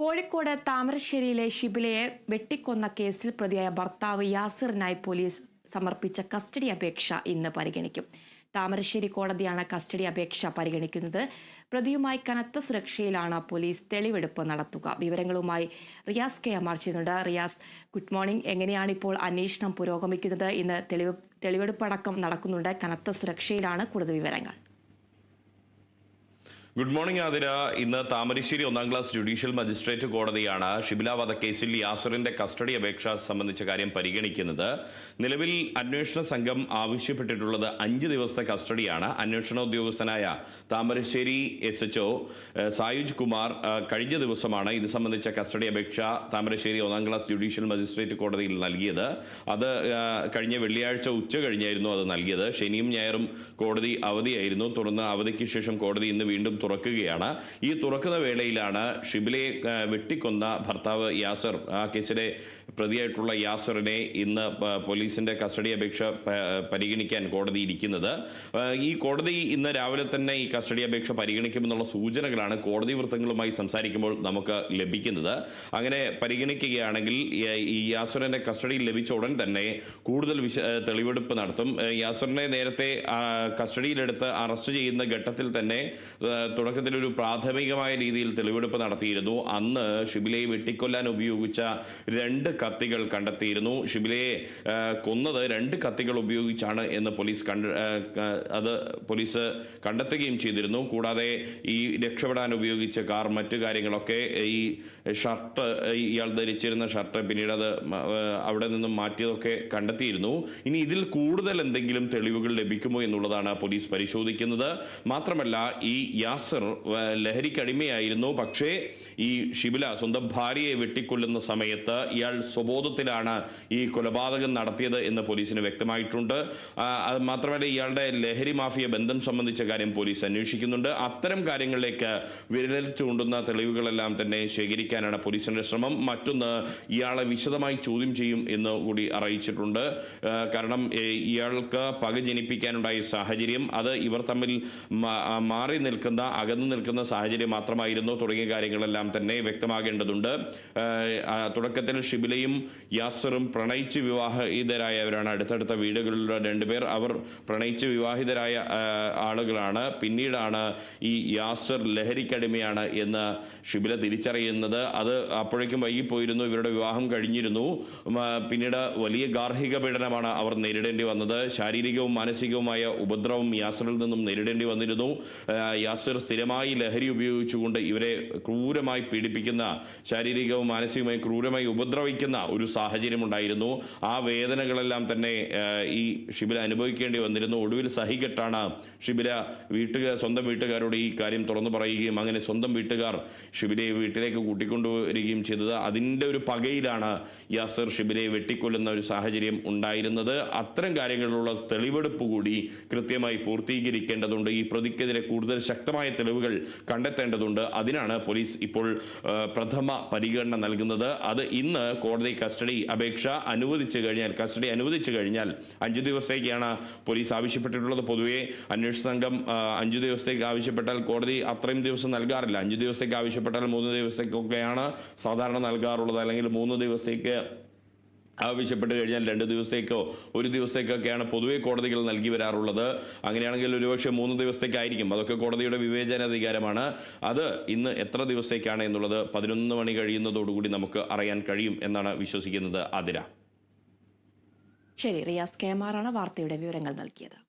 കോഴിക്കോട് താമരശ്ശേരിയിലെ ഷിബിലയെ വെട്ടിക്കൊന്ന കേസിൽ പ്രതിയായ ഭർത്താവ് യാസിറിനായി പോലീസ് സമർപ്പിച്ച കസ്റ്റഡി അപേക്ഷ ഇന്ന് പരിഗണിക്കും. താമരശ്ശേരി കോടതിയാണ് കസ്റ്റഡി അപേക്ഷ പരിഗണിക്കുന്നത്. പ്രതിയുമായി കനത്ത സുരക്ഷയിലാണ് പോലീസ് തെളിവെടുപ്പ് നടത്തുക. വിവരങ്ങളുമായി റിയാസ് കെ. അമാർ ചെയ്യുന്നുണ്ട്. Riyas good morning. എങ്ങനെയാണ് ഇപ്പോൾ അന്വേഷണം പുരോഗമിക്കുന്നത്? ഇന്ന് തെളിവ് തെളിവെടുപ്പടക്കം നടക്കുന്നുണ്ട്. കനത്ത സുരക്ഷയിലാണ് കൂടുതൽ വിവരങ്ങൾ. ഗുഡ് മോർണിംഗ് ആതിര ഇന്ന് താമരശ്ശേരി ഒന്നാം ക്ലാസ് ജുഡീഷ്യൽ മജിസ്ട്രേറ്റ് കോടതിയാണ് ഷിബില വധക്കേസിൽ യാസുറിന്റെ കസ്റ്റഡി അപേക്ഷ സംബന്ധിച്ച കാര്യം പരിഗണിക്കുന്നത്. നിലവിൽ അന്വേഷണ സംഘം ആവശ്യപ്പെട്ടിട്ടുള്ളത് അഞ്ച് ദിവസത്തെ കസ്റ്റഡിയാണ്. അന്വേഷണ ഉദ്യോഗസ്ഥനായ താമരശ്ശേരി എസ് എച്ച് സായുജ് കുമാർ കഴിഞ്ഞ ദിവസമാണ് ഇത് സംബന്ധിച്ച കസ്റ്റഡി അപേക്ഷ താമരശ്ശേരി ഒന്നാം ക്ലാസ് ജുഡീഷ്യൽ മജിസ്ട്രേറ്റ് കോടതിയിൽ നൽകിയത്. അത് കഴിഞ്ഞ വെള്ളിയാഴ്ച ഉച്ച കഴിഞ്ഞായിരുന്നു അത് നൽകിയത്. ശനിയും ഞായറും കോടതി അവധിയായിരുന്നു. തുടർന്ന് അവധിക്ക് ശേഷം കോടതി ഇന്ന് വീണ്ടും തുറക്കുകയാണ്. ഈ തുറക്കുന്ന വേളയിലാണ് ഷിബിലയെ വെട്ടിക്കൊന്ന ഭർത്താവ് യാസർ ആ കേസിലെ പ്രതിയായിട്ടുള്ള യാസറിനെ ഇന്ന് പോലീസിന്റെ കസ്റ്റഡി അപേക്ഷ പരിഗണിക്കാൻ കോടതി ഇരിക്കുന്നത്. ഈ കോടതി ഇന്ന് രാവിലെ തന്നെ ഈ കസ്റ്റഡി അപേക്ഷ പരിഗണിക്കുമെന്നുള്ള സൂചനകളാണ് കോടതി വൃത്തങ്ങളുമായി സംസാരിക്കുമ്പോൾ നമുക്ക് ലഭിക്കുന്നത്. അങ്ങനെ പരിഗണിക്കുകയാണെങ്കിൽ ഈ- യാസറിന്റെ കസ്റ്റഡിയിൽ ലഭിച്ച ഉടൻ തന്നെ കൂടുതൽ തെളിവെടുപ്പ് നടത്തും. യാസുറിനെ നേരത്തെ കസ്റ്റഡിയിലെടുത്ത് അറസ്റ്റ് ചെയ്യുന്ന ഘട്ടത്തിൽ തന്നെ തുടക്കത്തിൽ ഒരു പ്രാഥമികമായ രീതിയിൽ തെളിവെടുപ്പ് നടത്തിയിരുന്നു. അന്ന് ഷിബിലയെ വെട്ടിക്കൊല്ലാൻ ഉപയോഗിച്ച രണ്ട് കത്തികൾ കണ്ടെത്തിയിരുന്നു. ഷിബിലയെ കൊന്നത് രണ്ട് കത്തികൾ ഉപയോഗിച്ചാണ് എന്ന് പോലീസ് കണ്ട അത് പോലീസ് കണ്ടെത്തുകയും ചെയ്തിരുന്നു. കൂടാതെ ഈ രക്ഷപ്പെടാൻ ഉപയോഗിച്ച കാർ മറ്റു കാര്യങ്ങളൊക്കെ ഈ ഷർട്ട് ഇയാൾ ധരിച്ചിരുന്ന ഷർട്ട് പിന്നീട് അത് അവിടെ നിന്നും മാറ്റിയതൊക്കെ കണ്ടെത്തിയിരുന്നു. ഇനി ഇതിൽ കൂടുതൽ എന്തെങ്കിലും തെളിവുകൾ ലഭിക്കുമോ എന്നുള്ളതാണ് പോലീസ് പരിശോധിക്കുന്നത്. മാത്രമല്ല ഈ യാസർ ആ, ലഹരിക്കടിമയായിരുന്നു പക്ഷേ ഈ ഷിബില സ്വന്തം ഭാര്യയെ വെട്ടിക്കൊല്ലുന്ന സമയത്ത് ഇയാൾ സ്വബോധത്തിലാണ് ഈ കൊലപാതകം നടത്തിയത് എന്ന് പോലീസിന് വ്യക്തമായിട്ടുണ്ട്. അത് മാത്രമല്ല ഇയാളുടെ ലഹരി മാഫിയ ബന്ധം സംബന്ധിച്ച കാര്യം പോലീസ് അന്വേഷിക്കുന്നുണ്ട്. അത്തരം കാര്യങ്ങളിലേക്ക് വിരൽ ചൂണ്ടുന്ന തെളിവുകളെല്ലാം തന്നെ ശേഖരിക്കാനാണ് പോലീസിന്റെ ശ്രമം. മറ്റൊന്ന് ഇയാളെ വിശദമായി ചോദ്യം ചെയ്യും എന്ന് കൂടി അറിയിച്ചിട്ടുണ്ട്. കാരണം ഇയാൾക്ക് പക ജനിപ്പിക്കാനുണ്ടായ സാഹചര്യം അത് ഇവർ തമ്മിൽ മാറി നിൽക്കുന്ന അകന്നു നിൽക്കുന്ന സാഹചര്യം മാത്രമായിരുന്നു തുടങ്ങിയ കാര്യങ്ങളെല്ലാം തന്നെ വ്യക്തമാകേണ്ടതുണ്ട്. തുടക്കത്തിൽ ഷിബിലയും യാസറും പ്രണയിച്ച് വിവാഹിതരായവരാണ്. അടുത്തടുത്ത വീടുകളിലുള്ള രണ്ടുപേർ അവർ പ്രണയിച്ച് വിവാഹിതരായ ആളുകളാണ്. പിന്നീടാണ് ഈ യാസർ ലഹരിക്കടിമയാണ് എന്ന് ഷിബില തിരിച്ചറിയുന്നത്. അത് അപ്പോഴേക്കും വൈകിപ്പോയിരുന്നു ഇവരുടെ വിവാഹം കഴിഞ്ഞിരുന്നു. പിന്നീട് വലിയ ഗാർഹിക പീഡനമാണ് അവർ നേരിടേണ്ടി വന്നത്. ശാരീരികവും മാനസികവുമായ ഉപദ്രവം യാസറിൽ നിന്നും നേരിടേണ്ടി വന്നിരുന്നു. യാസർ സ്ഥിരമായി ലഹരി ഉപയോഗിച്ചുകൊണ്ട് ഇവരെ ക്രൂരമായി പീഡിപ്പിക്കുന്ന ശാരീരികവും മാനസികവുമായി ക്രൂരമായി ഉപദ്രവിക്കുന്ന ഒരു സാഹചര്യം ഉണ്ടായിരുന്നു ആ വേദനകളെല്ലാം തന്നെ ഈ ഷിബില അനുഭവിക്കേണ്ടി വന്നിരുന്നു. ഒടുവിൽ സഹികെട്ടാണ് ഷിബില വീട്ടുകാർ സ്വന്തം വീട്ടുകാരോട് ഈ കാര്യം തുറന്നു പറയുകയും അങ്ങനെ സ്വന്തം വീട്ടുകാർ ഷിബിലയെ വീട്ടിലേക്ക് കൂട്ടിക്കൊണ്ടുവരികയും ചെയ്തത്. അതിന്റെ ഒരു പകയിലാണ് യാസർ ഷിബിലയെ വെട്ടിക്കൊല്ലുന്ന ഒരു സാഹചര്യം ഉണ്ടായിരുന്നത്. അത്തരം കാര്യങ്ങളിലുള്ള തെളിവെടുപ്പ് കൂടി കൃത്യമായി പൂർത്തീകരിക്കേണ്ടതുണ്ട്. ഈ പ്രതിക്കെതിരെ കൂടുതൽ ശക്തമായ തെളിവുകൾ കണ്ടെത്തേണ്ടതുണ്ട്. അതിനാണ് പോലീസ് ഇപ്പോൾ പ്രഥമ പരിഗണന നൽകുന്നത്. അത് ഇന്ന് കോടതി കസ്റ്റഡി അപേക്ഷ അനുവദിച്ചു കഴിഞ്ഞാൽ കസ്റ്റഡി അനുവദിച്ചു കഴിഞ്ഞാൽ അഞ്ചു ദിവസത്തേക്കാണ് പോലീസ് ആവശ്യപ്പെട്ടിട്ടുള്ളത്. പൊതുവേ അന്വേഷണ സംഘം അഞ്ചു ദിവസത്തേക്ക് ആവശ്യപ്പെട്ടാൽ കോടതി അത്രയും ദിവസം നൽകാറില്ല. അഞ്ചു ദിവസത്തേക്ക് ആവശ്യപ്പെട്ടാൽ മൂന്ന് ദിവസത്തേക്കൊക്കെയാണ് സാധാരണ നൽകാറുള്ളത്. അല്ലെങ്കിൽ മൂന്ന് ദിവസത്തേക്ക് ആവശ്യപ്പെട്ട് കഴിഞ്ഞാൽ രണ്ട് ദിവസത്തേക്കോ ഒരു ദിവസത്തേക്കൊക്കെയാണ് പൊതുവെ കോടതികൾ നൽകി വരാറുള്ളത്. അങ്ങനെയാണെങ്കിൽ ഒരുപക്ഷെ മൂന്ന് ദിവസത്തേക്കായിരിക്കും. അതൊക്കെ കോടതിയുടെ വിവേചനാധികാരമാണ്. അത് ഇന്ന് എത്ര ദിവസത്തേക്കാണ് എന്നുള്ളത് പതിനൊന്ന് മണി കഴിയുന്നതോടുകൂടി നമുക്ക് അറിയാൻ കഴിയും എന്നാണ് വിശ്വസിക്കുന്നത് അതിര ശരി റിയാസ് കെ എം ആറാണ് വാർത്തയുടെ വിവരങ്ങൾ നൽകിയത്.